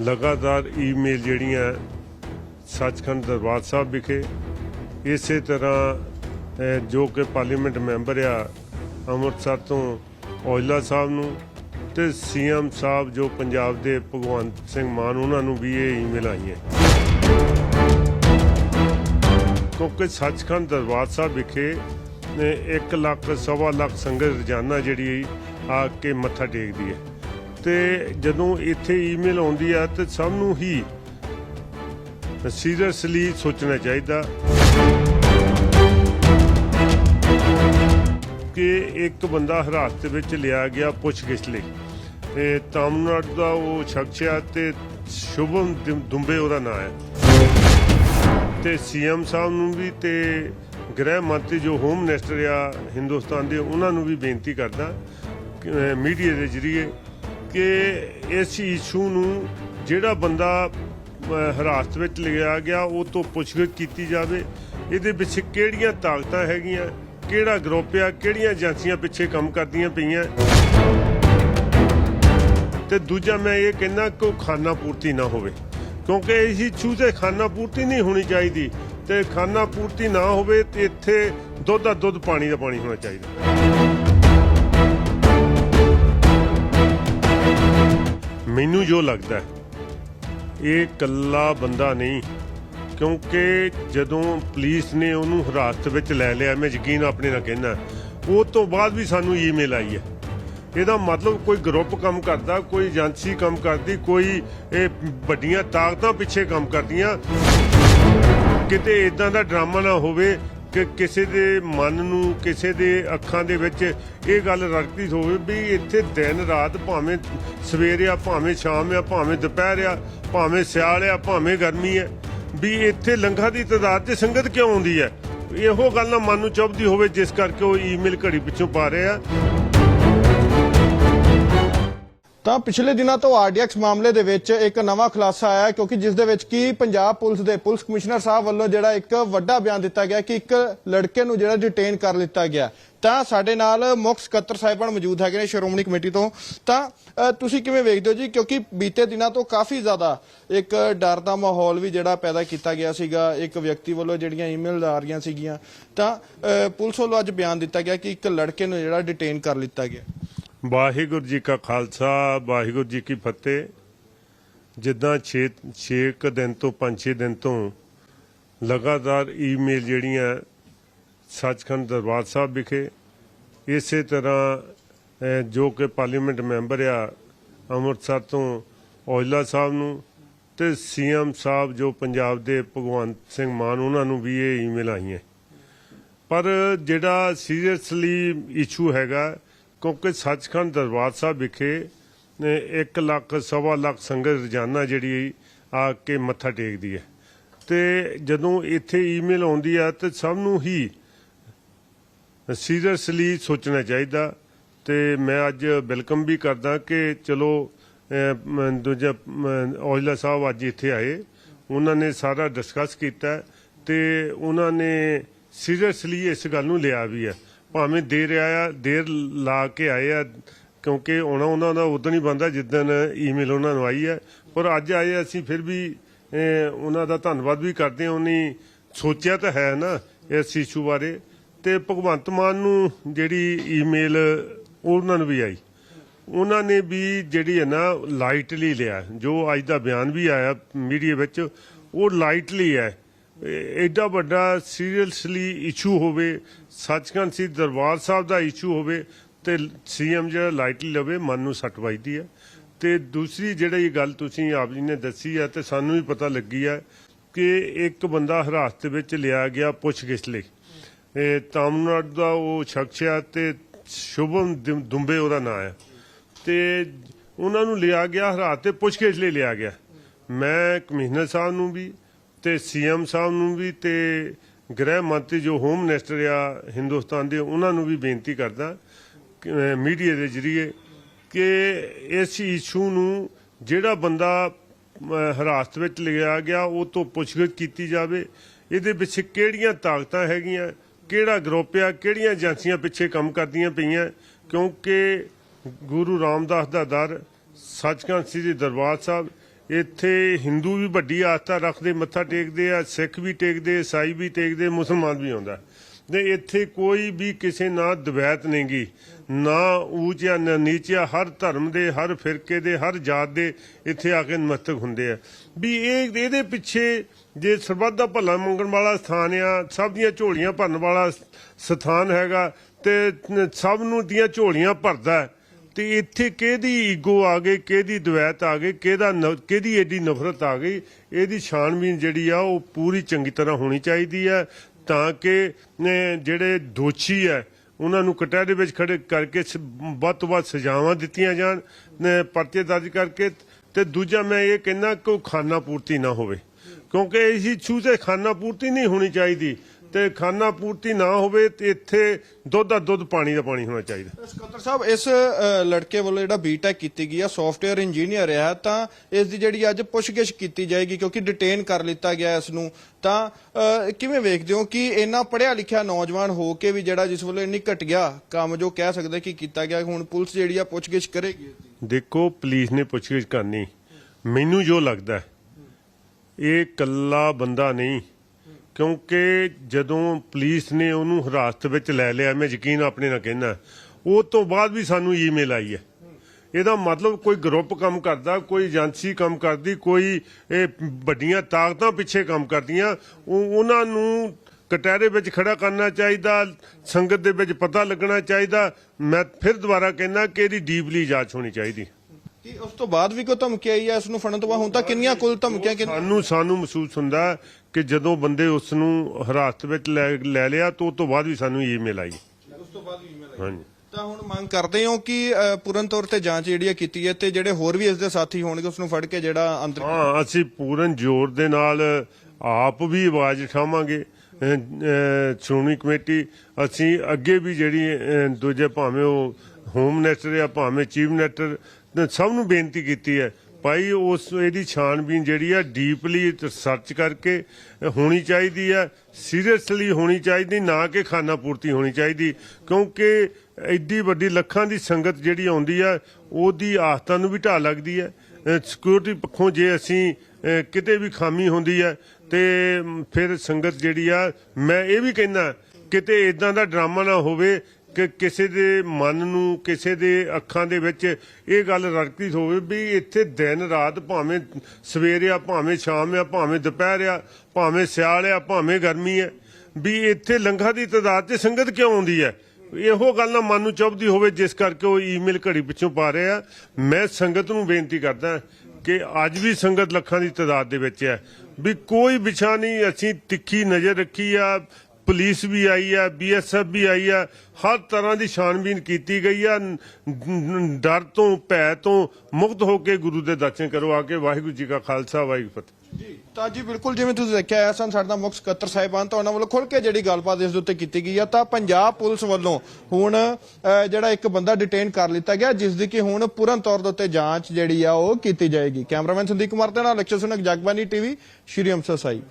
ਲਗਾਤਾਰ ਈਮੇਲ ਜਿਹੜੀਆਂ ਸੱਚਖੰਡ ਦਰਬਾਰ ਸਾਹਿਬ ਵਿਖੇ, ਇਸੇ ਤਰ੍ਹਾਂ ਜੋ ਕਿ ਪਾਰਲੀਮੈਂਟ ਮੈਂਬਰ ਆ, ਅੰਮ੍ਰਿਤਸਰ ਤੋਂ ਔਜਲਾ ਸਾਹਿਬ ਨੂੰ ਤੇ ਸੀਐਮ ਸਾਹਿਬ ਜੋ ਪੰਜਾਬ ਦੇ ਭਗਵੰਤ ਸਿੰਘ ਮਾਨ, ਉਹਨਾਂ ਨੂੰ ਵੀ ਇਹ ਈਮੇਲ ਆਈਆਂ। ਕਿਉਂਕਿ ਸੱਚਖੰਡ ਦਰਬਾਰ ਸਾਹਿਬ ਵਿਖੇ 1 ਲੱਖ, ਸਵਾ ਲੱਖ ਸੰਗਤ ਰੋਜ਼ਾਨਾ ਜਿਹੜੀ ਆ ਕੇ ਮੱਥਾ ਟੇਕਦੀ ਹੈ। ਤੇ ਜਦੋਂ ਇੱਥੇ ਈਮੇਲ ਆਉਂਦੀ ਆ ਤੇ ਸਭ ਨੂੰ ਹੀ ਸੀਰੀਅਸਲੀ ਸੋਚਣਾ ਚਾਹੀਦਾ। ਕਿ ਇੱਕ ਬੰਦਾ ਹਿਰਾਸਤ ਵਿੱਚ ਲਿਆ ਗਿਆ ਪੁੱਛਗਿੱਛ ਲਈ। ਇਹ ਤਾਮਿਲਨਾਡੂ ਦਾ ਉਹ ਸ਼ਖਸ ਆ ਤੇ ਸ਼ੁਭਮ ਦੁੰਬੇ ਉਹਦਾ ਨਾਂ ਹੈ। ਤੇ ਸੀਐਮ ਸਾਹਿਬ ਨੂੰ ਵੀ ਤੇ ਗ੍ਰਹਿ ਮੰਤਰੀ ਜੋ ਹੋਮ ਮਿਨਿਸਟਰ ਆ ਹਿੰਦੁਸਤਾਨ ਦੇ, ਉਹਨਾਂ ਨੂੰ ਵੀ ਬੇਨਤੀ ਕਰਦਾ ਮੀਡੀਆ ਦੇ ਜ਼ਰੀਏ ਕਿ ਇਸ ਇਸ਼ੂ ਨੂੰ ਜਿਹੜਾ ਬੰਦਾ ਅਹ, ਹਿਰਾਸਤ ਵਿੱਚ ਲਿਆ ਗਿਆ ਉਹ ਤੋਂ ਪੁੱਛਗਿੱਛ ਕੀਤੀ ਜਾਵੇ। ਇਹਦੇ ਵਿੱਚ ਕਿਹੜੀਆਂ ਤਾਕਤਾਂ ਹੈਗੀਆਂ ਕਿਹੜਾ ਗਰੁੱਪ ਆ ਕਿਹੜੀਆਂ ਏਜੰਸੀਆਂ ਪਿੱਛੇ ਕੰਮ ਕਰਦੀਆਂ ਪਈਆਂ। ਤੇ ਦੂਜਾ ਮੈਂ ਇਹ ਕਹਿੰਦਾ ਕਿ ਉਹ ਖਾਨਾ ਪੂਰਤੀ ਨਾ ਹੋਵੇ ਕਿਉਂਕਿ ਇਸ ਇਸ਼ੂ ਤੇ ਖਾਨਾ ਪੂਰਤੀ ਨਹੀਂ ਹੋਣੀ ਚਾਹੀਦੀ। ਤੇ ਖਾਨਾ ਪੂਰਤੀ ਨਾ ਹੋਵੇ ਤੇ ਇੱਥੇ ਦੁੱਧ ਦਾ ਦੁੱਧ ਪਾਣੀ ਦਾ ਪਾਣੀ ਹੋਣਾ ਚਾਹੀਦਾ। ਮੈਨੂੰ ਜੋ ਲੱਗਦਾ ਹੈ, ਇਹ ਕੱਲਾ ਬੰਦਾ ਨਹੀਂ ਕਿਉਂਕਿ ਜਦੋਂ ਪੁਲਿਸ ਨੇ ਉਹਨੂੰ ਹਿਰਾਸਤ ਵਿੱਚ ਲੈ ਲਿਆ ਮੈਂ ਯਕੀਨ ਆਪਣੇ ਨਾਲ ਕਹਿੰਦਾ ਉਹ ਤੋਂ ਬਾਅਦ ਵੀ ਸਾਨੂੰ ਈਮੇਲ ਆਈ ਹੈ। ਇਹਦਾ ਮਤਲਬ ਕੋਈ ਗਰੁੱਪ ਕੰਮ ਕਰਦਾ ਕੋਈ ਏਜੰਸੀ ਕੰਮ ਕਰਦੀ ਕੋਈ ਇਹ ਵੱਡੀਆਂ ਤਾਕਤਾਂ ਪਿੱਛੇ ਕੰਮ ਕਰਦੀਆਂ। ਕਿਤੇ ਇਦਾਂ ਦਾ ਡਰਾਮਾ ਨਾ ਹੋਵੇ ਕਿ ਕਿਸੇ ਦੇ ਮਨ ਨੂੰ, ਕਿਸੇ ਦੇ ਅੱਖਾਂ ਦੇ ਵਿੱਚ ਇਹ ਗੱਲ ਰੜਕਦੀ ਹੋਵੇ ਵੀ ਇੱਥੇ ਦਿਨ ਰਾਤ ਭਾਵੇਂ ਸਵੇਰ ਆ, ਭਾਵੇਂ ਸ਼ਾਮ ਆ, ਭਾਵੇਂ ਦੁਪਹਿਰ ਆ, ਭਾਵੇਂ ਸਿਆਲ ਆ, ਭਾਵੇਂ ਗਰਮੀ ਹੈ ਵੀ ਇੱਥੇ ਲੰਘਾ ਦੀ ਤਾਦਾਦ ਤੇ ਸੰਗਤ ਕਿਉਂ ਆਉਂਦੀ ਹੈ ਇਹੋ ਗੱਲ ਨਾ ਮਨ ਨੂੰ ਚੁੱਭਦੀ ਹੋਵੇ ਜਿਸ ਕਰਕੇ ਉਹ ਈਮੇਲ ਘੜੀ ਪਿੱਛੋਂ ਪਾ ਰਹੇ ਆ। ਤਾਂ ਪਿਛਲੇ ਦਿਨਾਂ ਤੋਂ ਆਰਡੀਐਕਸ ਮਾਮਲੇ ਦੇ ਵਿੱਚ ਇੱਕ ਨਵਾਂ ਖੁਲਾਸਾ ਆਇਆ ਕਿਉਂਕਿ ਜਿਸ ਦੇ ਵਿੱਚ ਕੀ ਪੰਜਾਬ ਪੁਲਿਸ ਦੇ ਪੁਲਿਸ ਕਮਿਸ਼ਨਰ ਸਾਹਿਬ ਵੱਲੋਂ ਜਿਹੜਾ ਇੱਕ ਵੱਡਾ ਬਿਆਨ ਦਿੱਤਾ ਗਿਆ ਕਿ ਇੱਕ ਲੜਕੇ ਨੂੰ ਜਿਹੜਾ ਡਿਟੇਨ ਕਰ ਲਿੱਤਾ ਗਿਆ ਤਾਂ ਸਾਡੇ ਨਾਲ ਮੁੱਖ ਸਕੱਤਰ ਸਾਹਿਬਾਨ ਮੌਜੂਦ ਹੈਗੇ ਨੇ, ਸ਼੍ਰੋਮਣੀ ਕਮੇਟੀ ਤੋਂ। ਤਾਂ ਤੁਸੀਂ ਕਿਵੇਂ ਵੇਖਦੇ ਹੋ ਜੀ? ਕਿਉਂਕਿ ਬੀਤੇ ਦਿਨਾਂ ਤੋਂ ਕਾਫੀ ਜ਼ਿਆਦਾ ਇੱਕ ਡਰ ਦਾ ਮਾਹੌਲ ਵੀ ਜਿਹੜਾ ਪੈਦਾ ਕੀਤਾ ਗਿਆ ਸੀਗਾ। ਇੱਕ ਵਿਅਕਤੀ ਵੱਲੋਂ ਜਿਹੜੀਆਂ ਈਮੇਲ ਆ ਰਹੀਆਂ ਸੀਗੀਆਂ। ਤਾਂ ਪੁਲਿਸ ਵੱਲੋਂ ਅੱਜ ਬਿਆਨ ਦਿੱਤਾ ਗਿਆ ਕਿ ਇੱਕ ਲੜਕੇ ਨੂੰ ਜਿਹੜਾ ਡਿਟੇਨ ਕਰ ਲਿੱਤਾ ਗਿਆ। ਵਾਹਿਗੁਰੂ ਜੀ ਕਾ ਖਾਲਸਾ, ਵਾਹਿਗੁਰੂ ਜੀ ਕੀ ਫਤਿਹ। ਜਿੱਦਾਂ 6 6 ਦਿਨ ਤੋਂ 5-6 ਦਿਨ ਤੋਂ ਲਗਾਤਾਰ ਈਮੇਲ ਜਿਹੜੀਆਂ ਸੱਚਖੰਡ ਦਰਬਾਰ ਸਾਹਿਬ ਵਿਖੇ, ਇਸੇ ਤਰ੍ਹਾਂ ਜੋ ਕਿ ਪਾਰਲੀਮੈਂਟ ਮੈਂਬਰ ਆ, ਅੰਮ੍ਰਿਤਸਰ ਤੋਂ ਔਜਲਾ ਸਾਹਿਬ ਨੂੰ ਤੇ ਸੀਐਮ ਸਾਹਿਬ ਜੋ ਪੰਜਾਬ ਦੇ ਭਗਵੰਤ ਸਿੰਘ ਮਾਨ, ਉਹਨਾਂ ਨੂੰ ਵੀ ਇਹ ਈਮੇਲ ਆਈਆਂ। ਪਰ ਜਿਹੜਾ ਸੀਰੀਅਸਲੀ ਇਸ਼ੂ ਹੈਗਾ ਕਿਉਂਕਿ ਸੱਚਖੰਡ ਦਰਬਾਰ ਸਾਹਿਬ ਵਿਖੇ 1 ਲੱਖ, ਸਵਾ ਲੱਖ ਸੰਗਤ ਰੋਜ਼ਾਨਾ ਜਿਹੜੀ ਆ ਕੇ ਮੱਥਾ ਟੇਕਦੀ ਹੈ। ਤੇ ਜਦੋਂ ਇੱਥੇ ਈਮੇਲ ਆਉਂਦੀ ਆ, ਤੇ ਸਭ ਨੂੰ ਹੀ ਸੀਰੀਅਸਲੀ ਸੋਚਣਾ ਚਾਹੀਦਾ। ਤੇ ਮੈਂ ਅੱਜ ਵੈਲਕਮ ਵੀ ਕਰਦਾ ਕਿ ਚਲੋ ਦੂਜਾ ਔਜਲਾ ਸਾਹਿਬ ਅੱਜ ਇੱਥੇ ਆਏ। ਉਹਨਾਂ ਨੇ ਸਾਰਾ ਡਿਸਕਸ ਕੀਤਾ ਤੇ ਉਹਨਾਂ ਨੇ ਸੀਰੀਅਸਲੀ ਇਸ ਗੱਲ ਨੂੰ ਲਿਆ ਵੀ ਹੈ। ਭਾਵੇਂ ਦੇਰ ਆਇਆ, ਦੇਰ ਲਾ ਕੇ ਆਏ ਆ, ਕਿਉਂਕਿ ਆਉਣਾ ਉਹਨਾਂ ਦਾ ਉਦੋਂ ਹੀ ਬੰਦਾ ਜਿੱਦਣ ਈਮੇਲ ਉਹਨਾਂ ਨੂੰ ਆਈ ਹੈ ਪਰ ਅੱਜ ਆਏ ਅਸੀਂ ਫਿਰ ਵੀ ਉਹਨਾਂ ਦਾ ਧੰਨਵਾਦ ਵੀ ਕਰਦੇ ਹਾਂ। ਉਹਨੇ ਸੋਚਿਆ ਤਾਂ ਹੈ ਨਾ ਇਸ ਇਸ਼ੂ ਬਾਰੇ। ਤੇ ਭਗਵੰਤ ਮਾਨ ਨੂੰ ਜਿਹੜੀ ਈਮੇਲ ਉਹਨਾਂ ਨੂੰ ਵੀ ਆਈ। ਉਹਨਾਂ ਨੇ ਵੀ ਜਿਹੜੀ ਹੈ ਨਾ ਲਾਈਟਲੀ ਲਿਆ। ਜੋ ਅੱਜ ਦਾ ਬਿਆਨ ਵੀ ਆਇਆ ਮੀਡੀਆ ਵਿੱਚ, ਉਹ ਲਾਈਟਲੀ ਹੈ। ਐਡਾ ਵੱਡਾ ਸੀਰੀਅਸਲੀ ਇਸ਼ੂ ਹੋਵੇ, ਸੱਚਖੰਡ ਸੀ ਦਰਬਾਰ ਸਾਹਿਬ ਦਾ ਇਸ਼ੂ ਹੋਵੇ ਤੇ ਸੀਐਮ ਜਿਹੜਾ ਲਾਈਟਲੀ ਲਵੇ, ਮਨ ਨੂੰ ਸੱਟ ਵੱਜਦੀ ਹੈ। ਤੇ ਦੂਸਰੀ ਜਿਹੜੀ ਗੱਲ ਤੁਸੀਂ ਆਪ ਜੀ ਨੇ ਦੱਸੀ ਹੈ ਤੇ ਸਾਨੂੰ ਵੀ ਪਤਾ ਲੱਗੀ ਆ ਕਿ ਇੱਕ ਬੰਦਾ ਹਿਰਾਸਤ ਵਿੱਚ ਲਿਆ ਗਿਆ ਪੁੱਛਗਿੱਛ ਲਈ। ਇਹ ਤਾਮਿਲਨਾਡੂ ਦਾ ਉਹ ਸ਼ਖਸ ਆ ਤੇ ਸ਼ੁਭਮ ਦੁੰਬੇ ਉਹਦਾ ਨਾਂ ਹੈ। ਤੇ ਉਹਨਾਂ ਨੂੰ ਲਿਆ ਗਿਆ ਹਰਾਤ ਤੇ ਪੁੱਛਗਿੱਛ ਲਈ ਲਿਆ ਗਿਆ। ਮੈਂ ਕਮਿਸ਼ਨਰ ਸਾਹਿਬ ਨੂੰ ਵੀ ਤੇ ਸੀਐਮ ਸਾਹਿਬ ਨੂੰ ਵੀ ਤੇ ਗ੍ਰਹਿ ਮੰਤਰੀ ਜੋ ਹੋਮ ਮਿਨਿਸਟਰ ਆ ਹਿੰਦੁਸਤਾਨ ਦੇ ਉਹਨਾਂ ਨੂੰ ਵੀ ਬੇਨਤੀ ਕਰਦਾ ਮੀਡੀਆ ਦੇ ਜ਼ਰੀਏ ਕਿ ਇਸ ਇਸ਼ੂ ਨੂੰ ਜਿਹੜਾ ਬੰਦਾ ਅਹ, ਹਿਰਾਸਤ ਵਿੱਚ ਲਿਆ ਗਿਆ ਉਹ ਤੋਂ ਪੁੱਛਗਿੱਛ ਕੀਤੀ ਜਾਵੇ। ਇਹਦੇ ਵਿੱਚ ਕਿਹੜੀਆਂ ਤਾਕਤਾਂ ਹੈਗੀਆਂ ਕਿਹੜਾ ਗਰੁੱਪ ਆ ਕਿਹੜੀਆਂ ਏਜੰਸੀਆਂ ਪਿੱਛੇ ਕੰਮ ਕਰਦੀਆਂ ਪਈਆਂ ਕਿਉਂਕਿ ਗੁਰੂ ਰਾਮਦਾਸ ਦਾ ਦਰ ਸੱਚਖੰਡ ਸ੍ਰੀ ਦਰਬਾਰ ਸਾਹਿਬ ਇੱਥੇ ਹਿੰਦੂ ਵੀ ਵੱਡੀ ਆਸਥਾ ਰੱਖਦੇ, ਮੱਥਾ ਟੇਕਦੇ ਆ, ਸਿੱਖ ਵੀ ਟੇਕਦੇ, ਈਸਾਈ ਵੀ ਟੇਕਦੇ, ਮੁਸਲਮਾਨ ਵੀ ਆਉਂਦਾ। ਤੇ ਇੱਥੇ ਕੋਈ ਵੀ ਕਿਸੇ ਨਾਲ ਦਵੈਤ ਨਹੀਂਗੀ ਨਾ ਊਚ ਜਾਂ ਨਾ ਨੀਚ ਆ ਹਰ ਧਰਮ ਦੇ, ਹਰ ਫਿਰਕੇ ਦੇ, ਹਰ ਜਾਤ ਦੇ ਇੱਥੇ ਆ ਕੇ ਨਮਸਤਕ ਹੁੰਦੇ ਆ। ਵੀ ਇਹ, ਇਹਦੇ ਪਿੱਛੇ ਜੇ ਸਰਬੱਤ ਦਾ ਭਲਾ ਮੰਗਣ ਵਾਲਾ ਸਥਾਨ ਆ, ਸਭ ਦੀਆਂ ਝੋਲੀਆਂ ਭਰਨ ਵਾਲਾ ਸਥਾਨ ਹੈਗਾ ਤੇ ਸਭ ਨੂੰ ਦੀਆਂ ਝੋਲੀਆਂ ਭਰਦਾ ਹੈ। ਤੇ ਇੱਥੇ ਕਿਹਦੀ ਈਗੋ ਆ ਗਈ, ਕਿਹਦੀ ਦਵੈਤ ਆ ਗਈ, ਕਿਹਦਾ ਨ- ਕਿਹਦੀ ਏਡੀ ਨਫ਼ਰਤ ਆ ਗਈ, ਇਹਦੀ ਛਾਣਬੀਨ ਜਿਹੜੀ ਆ ਉਹ ਪੂਰੀ ਚੰਗੀ ਤਰ੍ਹਾਂ ਹੋਣੀ ਚਾਹੀਦੀ ਹੈ ਤਾਂ ਕਿ ਜਿਹੜੇ ਦੋਸ਼ੀ ਹੈ ਉਹਨਾਂ ਨੂੰ ਕਟਹਿਰੇ ਵਿੱਚ ਖੜੇ ਕਰਕੇ ਸ- ਵੱਧ ਤੋਂ ਵੱਧ ਸਜ਼ਾਵਾਂ ਦਿੱਤੀਆਂ ਜਾਣ ਪਰਚੇ ਦਰਜ ਕਰਕੇ ਤੇ ਦੂਜਾ ਮੈਂ ਇਹ ਕਹਿੰਦਾ ਕਿ ਉਹ ਖਾਨਾ ਪੂਰਤੀ ਨਾ ਹੋਵੇ। ਕਿਉਂਕਿ ਇਸ ਇਸ਼ੂ ਤੇ ਖਾਨਾ ਪੂਰਤੀ ਨਹੀਂ ਹੋਣੀ ਚਾਹੀਦੀ। ਤੇ ਖਾਨਾ ਪੂਰਤੀ ਨਾ ਹੋਵੇ ਤੇ ਇੱਥੇ ਦੁੱਧ ਦਾ ਦੁੱਧ ਪਾਣੀ ਦਾ ਪਾਣੀ ਹੋਣਾ ਚਾਹੀਦਾ। ਸਕੱਤਰ ਸਾਹਿਬ ਇਸ ਲੜਕੇ ਵੱਲੋਂ ਜਿਹੜਾ ਬੀਟੈਕ ਕੀਤੀ ਗਈ ਆ ਸੌਫਟਵੇਅਰ ਇੰਜੀਨੀਅਰ ਹੈ ਤਾਂ ਇਸ ਦੀ ਜਿਹੜੀ ਅੱਜ ਪੁੱਛਗਿੱਛ ਕੀਤੀ ਜਾਏਗੀ ਕਿਉਂਕਿ ਡਿਟੇਨ ਕਰ ਲਿੱਤਾ ਗਿਆ ਇਸ ਨੂੰ ਤਾਂ ਕਿਵੇਂ ਵੇਖਦੇ ਹੋ ਕਿ ਇੰਨਾ ਪੜ੍ਹਿਆ ਲਿਖਿਆ ਨੌਜਵਾਨ ਹੋ ਕੇ ਵੀ ਜਿਹੜਾ ਜਿਸ ਵੱਲੋਂ ਇੰਨੀ ਘਟੀਆ ਕੰਮ ਜੋ ਕਹਿ ਸਕਦੇ ਕਿ ਕੀਤਾ ਗਿਆ ਹੁਣ ਪੁਲਿਸ ਜਿਹੜੀ ਆ ਪੁੱਛਗਿੱਛ ਕਰੇਗੀ? ਦੇਖੋ ਪੁਲਿਸ ਨੇ ਪੁੱਛਗਿੱਛ ਕਰਨੀ। ਮੈਨੂੰ ਜੋ ਲੱਗਦਾ ਇਹ ਕੱਲਾ ਬੰਦਾ ਨਹੀਂ ਕਿਉਂਕਿ ਜਦੋਂ ਪੁਲਿਸ ਨੇ ਉਹਨੂੰ ਹਿਰਾਸਤ ਵਿੱਚ ਲੈ ਲਿਆ ਮੈਂ ਯਕੀਨ ਆਪਣੇ ਨਾਲ ਕਹਿਣਾ ਉਹ ਤੋਂ ਬਾਅਦ ਵੀ ਸਾਨੂੰ ਈਮੇਲ ਆਈ ਹੈ। ਇਹਦਾ ਮਤਲਬ ਕੋਈ ਗਰੁੱਪ ਕੰਮ ਕਰਦਾ ਕੋਈ ਏਜੰਸੀ ਕੰਮ ਕਰਦੀ ਕੋਈ ਇਹ ਵੱਡੀਆਂ ਤਾਕਤਾਂ ਪਿੱਛੇ ਕੰਮ ਕਰਦੀਆਂ ਉਹ ਉਹਨਾਂ ਨੂੰ ਕਟਹਿਰੇ ਵਿੱਚ ਖੜਾ ਕਰਨਾ ਚਾਹੀਦਾ ਸੰਗਤ ਦੇ ਵਿੱਚ ਪਤਾ ਲੱਗਣਾ ਚਾਹੀਦਾ। ਮੈਂ ਫਿਰ ਦੁਬਾਰਾ ਕਹਿੰਦਾ ਕਿ ਇਹਦੀ ਡੀਪਲੀ ਜਾਂਚ ਹੋਣੀ ਚਾਹੀਦੀ। ਕੀ ਉਸ ਤੋਂ ਬਾਅਦ ਵੀ ਕੋਈ ਧਮਕੀ ਆਈ ਹੈ ਇਸ ਨੂੰ ਫੜਨ ਤੋਂ ਬਾਅਦ? ਹੁਣ ਤੱਕ ਕਿੰਨੀਆਂ ਕੁੱਲ ਧਮਕੀਆਂ ਕਿੰਨੀਆਂ ਸਾਨੂੰ ਸਾਨੂੰ ਮਹਿਸੂਸ ਹੁੰਦਾ ਕਿ ਜਦੋਂ ਬੰਦੇ ਉਸ ਨੂੰ ਹਿਰਾਸਤ ਵਿੱਚ ਲੈ ਲਿਆ ਤਾਂ ਉਸ ਤੋਂ ਬਾਅਦ ਵੀ ਸਾਨੂੰ ਈਮੇਲ ਆਈ। ਉਸ ਤੋਂ ਬਾਅਦ ਈਮੇਲ ਹਾਂਜੀ। ਤਾਂ ਹੁਣ ਮੰਗ ਕਰਦੇ ਹੋ ਕਿ ਪੂਰਨ ਤੌਰ ਤੇ ਜਾਂਚ ਜਿਹੜੀ ਹੈ ਕੀਤੀ ਹੈ ਤੇ ਜਿਹੜੇ ਹੋਰ ਵੀ ਇਸ ਦੇ ਸਾਥੀ ਹੋਣਗੇ ਉਸ ਨੂੰ ਫੜ ਕੇ ਜਿਹੜਾ ਅੰਦਰ ਹਾਂ ਅਸੀਂ ਪੂਰਨ ਜ਼ੋਰ ਦੇ ਨਾਲ ਆਪ ਵੀ ਆਵਾਜ਼ ਉਠਾਵਾਂਗੇ। ਸ਼੍ਰੋਮਣੀ ਕਮੇਟੀ ਅਸੀਂ ਅੱਗੇ ਵੀ ਜਿਹੜੀ ਦੂਜੇ ਭਾਵੇਂ ਉਹ ਹੋਮ ਮਿਨਿਸਟਰ ਜਾਂ ਭਾਵੇਂ ਚੀਫ ਮਿਨਿਸਟਰ ਸਭ ਨੂੰ ਬੇਨਤੀ ਕੀਤੀ ਹੈ ਭਾਈ, ਉਸ ਇਹਦੀ ਛਾਣਬੀਨ ਜਿਹੜੀ ਆ, ਡੀਪਲੀ ਰਿਸਰਚ ਕਰਕੇ ਹੋਣੀ ਚਾਹੀਦੀ ਆ, ਸੀਰੀਅਸਲੀ ਹੋਣੀ ਚਾਹੀਦੀ, ਨਾ ਕਿ ਖਾਨਾ ਪੂਰਤੀ ਹੋਣੀ ਚਾਹੀਦੀ, ਕਿਉਂਕਿ ਐਡੀ ਵੱਡੀ ਲੱਖਾਂ ਦੀ ਸੰਗਤ ਜਿਹੜੀ ਆਉਂਦੀ ਆ, ਉਹਦੀ ਆਸਥਾ ਨੂੰ ਵੀ ਢਾਹ ਲੱਗਦੀ ਹੈ ਸਿਕਿਉਰਿਟੀ ਪੱਖੋਂ ਜੇ ਅਸੀਂ ਕਿਤੇ ਵੀ ਖਾਮੀ ਹੁੰਦੀ ਹੈ ਤੇ ਫਿਰ ਸੰਗਤ ਜਿਹੜੀ ਆ, ਮੈਂ ਇਹ ਵੀ ਕਹਿੰਦਾ, ਕਿਤੇ ਇਦਾਂ ਦਾ ਡਰਾਮਾ ਨਾ ਹੋਵੇ ਕਿ ਕਿਸੇ ਦੇ ਮਨ ਨੂੰ, ਕਿਸੇ ਦੇ ਅੱਖਾਂ ਦੇ ਵਿੱਚ ਇਹ ਗੱਲ ਰੜਕਦੀ ਹੋਵੇ ਵੀ ਇੱਥੇ ਦਿਨ ਰਾਤ ਭਾਵੇਂ ਸਵੇਰ ਆ, ਭਾਵੇਂ ਸ਼ਾਮ ਆ, ਭਾਵੇਂ ਦੁਪਹਿਰ ਆ, ਭਾਵੇਂ ਸਿਆਲ ਆ, ਭਾਵੇਂ ਗਰਮੀ ਹੈ ਵੀ ਇੱਥੇ ਲੰਘਾ ਦੀ ਤਾਦਾਦ 'ਤੇ ਸੰਗਤ ਕਿਉਂ ਆਉਂਦੀ ਹੈ? ਇਹੋ ਗੱਲ ਨਾ ਮਨ ਨੂੰ ਚੁੱਭਦੀ ਹੋਵੇ ਜਿਸ ਕਰਕੇ ਉਹ ਈਮੇਲ ਘੜੀ ਪਿੱਛੋਂ ਪਾ ਰਿਹਾ ਮੈਂ ਸੰਗਤ ਨੂੰ ਬੇਨਤੀ ਕਰਦਾ ਕਿ ਅੱਜ ਵੀ ਸੰਗਤ ਲੱਖਾਂ ਦੀ ਤਾਦਾਦ ਦੇ ਵਿੱਚ ਹੈ ਵੀ ਕੋਈ ਵਿਛਾ ਨਹੀਂ, ਅਸੀਂ ਤਿੱਖੀ ਨਜ਼ਰ ਰੱਖੀ ਆ ਪੁਲਿਸ ਵੀ ਆਈ ਆ ਬੀਐਸਐਫ ਵੀ ਆਈ ਆ, ਹਰ ਤਰ੍ਹਾਂ ਦੀ ਛਾਣਬੀਨ ਕੀਤੀ ਗਈ ਆ ਡਰ ਤੋਂ, ਭੈ ਤੋਂ ਮੁਕਤ ਹੋ ਕੇ ਗੁਰੂ ਦੇ ਦਰਸ਼ਨ ਕਰੋ, ਆ ਕੇ ਵਾਹਿਗੁਰੂ ਜੀ ਕਾ ਖਾਲਸਾ, ਵਾਹਿਗੁਰੂ ਫਤਿਹ। ਜੀ, ਤਾਂ ਜੀ ਬਿਲਕੁਲ ਜਿਵੇਂ ਤੁਸੀਂ ਦੇਖਿਆ ਐ ਸਨ ਸਾਡੇ ਨਾਲ ਸਕੱਤਰ ਸਾਹਿਬਾਨ ਤਾਂ ਉਹਨਾਂ ਵੱਲੋਂ ਖੁੱਲ ਕੇ ਜਿਹੜੀ ਗੱਲਬਾਤ ਇਸ ਦੇ ਉੱਤੇ ਕੀਤੀ ਗਈ ਆ, ਤਾਂ ਪੰਜਾਬ ਪੁਲਿਸ ਵੱਲੋਂ ਹੁਣ ਜਿਹੜਾ ਇੱਕ ਬੰਦਾ ਡਿਟੇਨ ਕਰ ਲਿੱਤਾ ਗਿਆ ਜਿਸ ਦੀ ਕਿ ਹੁਣ ਪੂਰਨ ਤੌਰ ਦੇ ਉੱਤੇ ਜਾਂਚ ਜਿਹੜੀ ਆ ਉਹ ਕੀਤੀ ਜਾਏਗੀ। ਕੈਮਰਾਮੈਨ ਸੰਦੀਪ ਕੁਮਾਰ ਦੇ ਨਾਲ ਲਕਸ਼ਰ ਸੁਨਕ ਜਗਬਾਨੀ ਟੀਵੀ, ਸ਼੍ਰੀ ਅੰਮ੍ਰਿਤਸਰ ਸਾਹਿਬ।